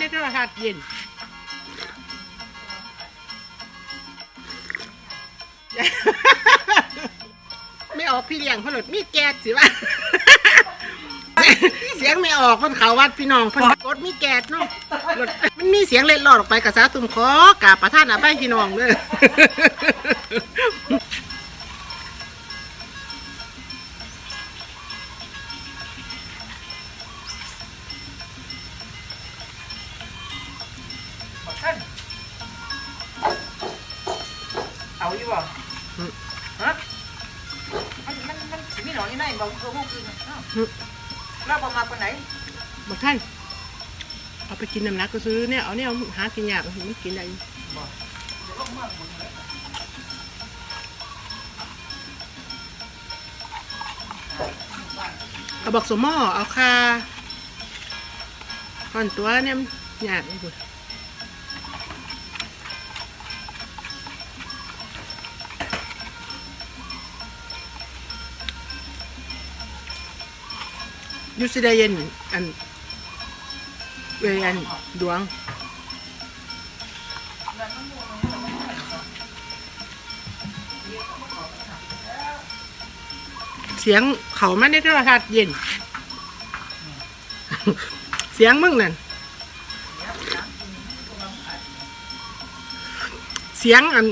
ในโทรทัศน์เย็นไม่ออกพี่เลี้ยงเพนหลดมีแก๊สสิวะเสียงไม่ออกเพิ่นเขาวัดพี่น้องเพิ่นกดมีแก๊สเนาะหลดมันมีเสียงเล็ดลอดออกไปกับสาตุ่มขอกาบประท่านอาไปพี่น้องเลย บ่อืมฮะมันมันมันสิมีหนอนอยู่ไหนบอกตัวพวกอื่นอ้าวอืมเราบอกมาคนไหนบอกท่านเอาไปกินน้ำหนักก็ซื้อเนี่ยเอาเนี่ยเอาหากินยากมันกินได้อยู่บอกเดี๋ยวลงมาหมดเลยเอาบอกสมอเอาคาก่อนตัวเนี่ยมันยากเลย ยูสิได้เย็นอันเวรอันดวงเสียงเขามาในโทรทัศน์เย็น เสียงมึงนั่น เสียงอัน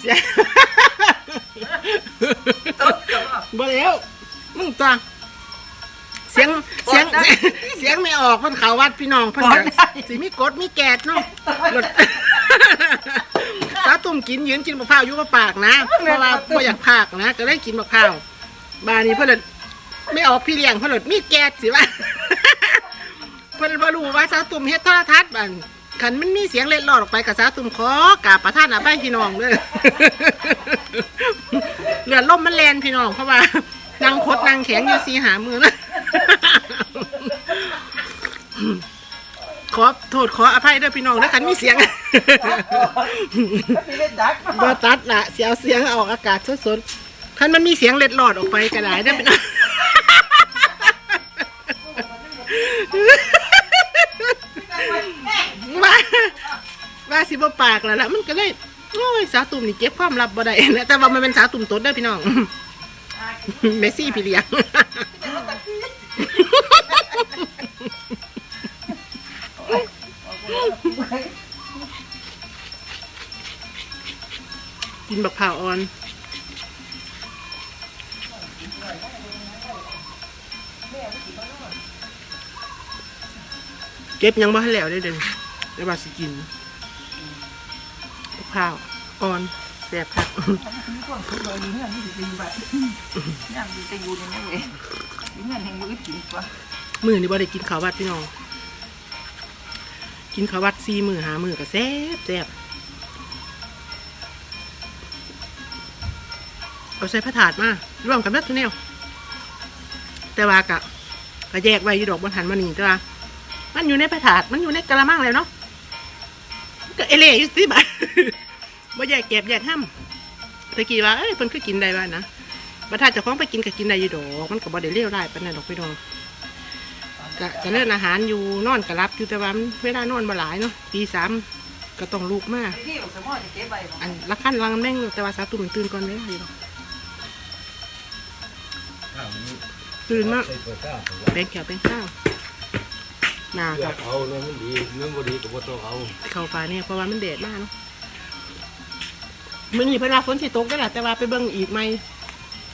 เสียง บว่าบ่แล้ว มึงตัวเสียงเสียงกดได้เสียงไม่ออกเพิ่นเขาวัดพี่น้องเพิ่นกดได้สิมีกดมีแกดเนาะรถสาวตุ่มกินยืนกินมะพร้าวอยู่กับปากนะเพราะว่าบ่อยากพากนะ ก็เลยกินมะพร้าวบานนี้เพิ่นเลยไม่ออกพี่เลี้ยงเพิ่นเลยมีแกดสิว่าเพิ่นบ่รู้ว่าสาวตุ่มเฮ็ดโทรทัศน์บันคันมันมีเสียงเล็ดลอดออกไปกับสาวตุ่มขอกราบประท่านอาไปพี่น้องเลยเลือดล่มมันแลนพี่น้องเพราะว่า นางคดนางแข็งอยู่สีหามือนะขอโทษขออภัยด้วยพี่น้องนะคันมีเสียงบ่ตัดละเสียวเสียงออกอากาศสดๆคันมันมีเสียงเล็ดหลอดออกไปก็ได้ได้อพี่น้องว่าว่าสิบ่ปากแล้วละมันก็เลย โอ้ยสาวตุ่มนี่เก็บความลับบ่ได้นะแต่ว่ามันเป็นสาวตุ่มตดเด้อพี่น้อง เมสซี่พี่เลี้ยง กินบักผ่าอ่อน เก็บยังบ่ให้แล้วได้เด้อเดี๋ยวว่าสิกิน บักผ่าวอ่อนแซ่บคักมีคนคุยเลยเงื่อนนี่สิดีแบบย่างดีจะอยู่ในนี้เลยเงื่อนแห่งมือกินกว่ามือนี่บ่ได้กินข้าววัดพี่น้อง กินข้าววัดสี่มือหามือก็แซ่บแซ่บเอาใส่ผ้าถาดมาร่วมกันนัดทุกแนวแต่ว่ากะก็แยกไว้อยู่ดอกบนหันมานี่แต่ว่ามันอยู่ในผ้าถาดมันอยู่ในกระมังแล้วเนาะมันก็เอเล่อยู่สิบ่ะ บ่แยกเก็บแยกห้ำตะกี้ว่าเอ้ยเพิ่นคือกินได้บ้านะบัดถ้าเจะคล้าของไปกินก็กินได้อยู่ดอกมันก็บ่ได้เลวร้ายปานนั้นดอกพี่น้องก็จะเลิกอาหารอยู่นอนก็รับอยู่แต่ว่ามันเวลานอนบ่หลายเนาะตีสามก็ต้องลุกมาที่สมอจะเก็บใบอันละขั้นลังแม่งแต่ว่าสาวตุ่มตื่นก่อนเลยดีหรอกตื่นมาใส่เปิดข้าวแบงเขียวแบงข้าวนาอคยารับกเอาเรื่องมันดีเรื่องบ่ดีก็บ่ต้องเอาเข้าฟ้าเนี่ยเพราะว่ามันแดดมากเนาะ มื้อนี้เพิ่นว่าฝนสิตกได้อล่ะแต่ว่าไปเบิ่งอีกไหม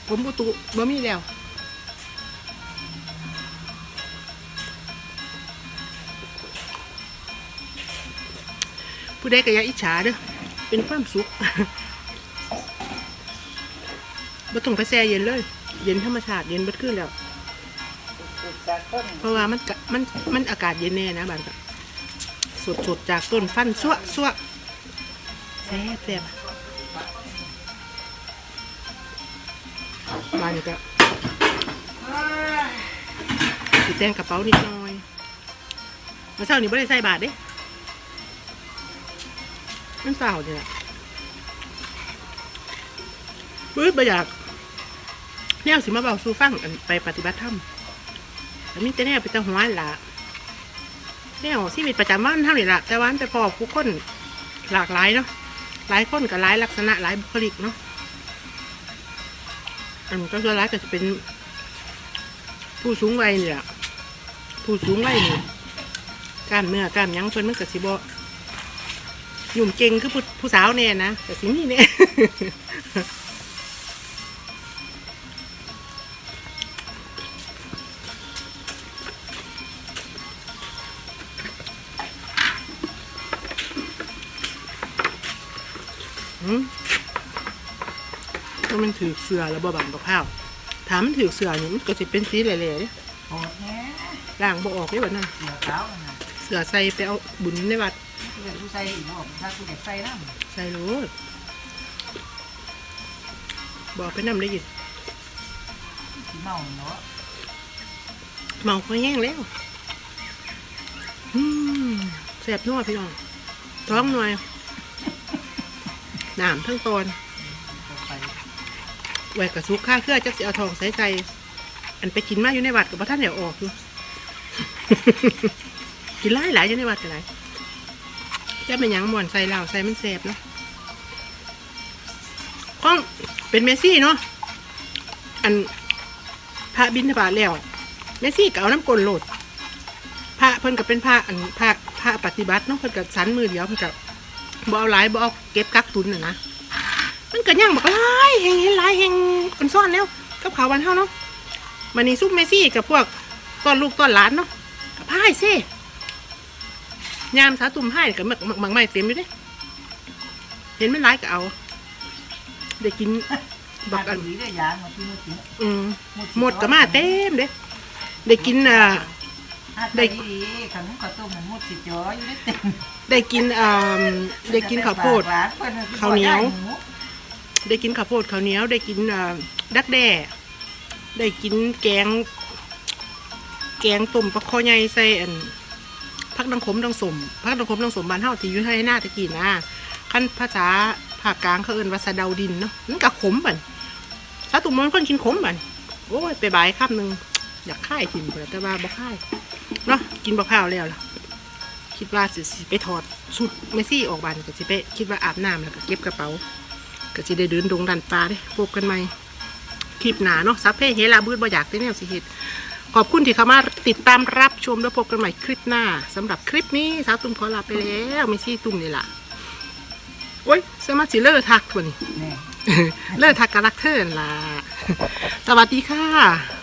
ผมอุตุบ่มีแล้วผู้ใดก็อย่าอิจฉาเด้อเป็นความสุขบ่ต้องไปแช่เย็นเลย เย็นธรรมชาติเย็นบิดขึ้นแล้ว เพราะว่ามันกะมันมันอากาศเย็นแน่นะบ้านก็สดสดจากต้นฟันสั่วสั่วแซ่บแซ่บ บ้านนี่ก็สิแต่งกระเป๋านิดหน่อยมื่อเช้านี้ไม่ได้ใส่บาทเด้มันเปล่าเนี่ยปื๊ดไปอยากแนวสิมาเบาสู่ฟังอันไปปฏิบัติธรรมแต่มีแต่แนวไปแตะหัวานล่ะแนวชีวิตประจำวันเท่านี้ละแต่วันไปพอผู้คนหลากหลายเนาะหลายคนกับหลายลักษณะหลายบุคลิกเนาะ อันก็ส่วนหลายก็จะเป็น ผู้สูงวัยนี่แหละผู้สูงวัยนี่กล้ามเนื้อกล้ามยังเพิ่นมันก็สิบ่ยุ่มเก่งคือผู้ผู้สาวแน่นะแต่สิมีเนี่ยอืม ว่ามันถือเสือแล้วบ่บังกับข้าวถามมันถือเสือนี่มันก็สิเป็นสีเหล่ๆเด้โหดแน่ล่างบ่ออกได้บ่นั่นเดี๋ยวเท้าน่ะเสือใส่ไปเอาบุญในวัดเดี๋ยวกูใส่อีกรอบถ้ากูอยากใส่น้ใส่โลดบอกไปนำได้ยินำสีเมาเนาะเมาพอแห้งแล้วอืมแสบนัวพี่น้องท้องหน่อยน้ำทั้งตอนไป ไว้กับซุกข้าเครื่อจักสิเอาทองใส่ใจอันไปกินมาอยู่ในวัดกับพระท่านเดี๋ยวออกอยู่กินหลายหลายอยู่ในวัดกันหลายจะเป็นยังม่วนใส่เหล้าใส่มันแสบเนาะข้องเป็นเมซี่เนาะอันพระบินทบาทแล้วเมซี่ก็เอาน้ำกลนโหลดพระเพิ่นก็เป็นพระอันพระพระปฏิบัติเนาะเพิ่นก็สันมือเดียวเพิ่นก็บ่เอาหลายบ่เอาเก็บกักตุนน่ะนะ มันก็ยังบอกหลายแหงเห็นหลายแหงคนซ่อนแล้วกับข่าววันเท่าเนาะมันนี่ซุปเมซี่กับพวกต้อนลูกต้อนหลานเนาะกับพายซิยามสาตุ่มพายกับหมักหมักหมักไม้เต็มอยู่เด้เห็นมันหลายก็เอาได้กินบักอันดีได้ยางมาที่มุดสิอืมหมดก็มาเต็มเด้ได้กินอ่าได้ดีขนมข้าวต้มมันมุดสิจ้ออยู่ได้เต็มได้กินอ่าได้กินข้าวโพดหวานเพิ่นข้าวเหนียว ได้กินข้าวโพดข้าวเหนียว ได้กินดักแด้ ได้กินแกง แกงต้มปลาคอใหญ่ใส่อันพักดังขมดังสมพักดังขมดังสมบ้านเฮาที่อยู่ให้หน้าตะกี้นะขั้นภาษาภาคกลางเขาเอิ้นว่าสะเดาดินเนาะมันก็ขมบันถ้าตุ่มมันคนกินขมบันโอ้ยไปบายคำหนึ่งอยากค่ายกินเพิ่นแต่ว่าบ่ค่ายเนาะกินบะพร้าวแล้วล่ะคิดว่าสิไปถอดชุดเมซี่ออกบันก็สิไปคิดว่าอาบน้ำแล้วก็เก็บกระเป๋า ก็สิได้เดินดงดันปลาเด้พบกันใหม่คลิปหนาเนาะซับเพ่เฮลาบืดบ่อยากได้แนวสิเฮ็ดขอบคุณที่เข้ามาติดตามรับชมแล้วพบกันใหม่คลิปหน้าสำหรับคลิปนี้สาวตุ้มขอลาไปแล้วไม่ซี่ตุ้มนี่ล่ะโอ้ยสมาสิเลอร์ทักตัวนี้แน่เลอร์ทักกะรักเธอนั่นล่ะ สวัสดีค่ะ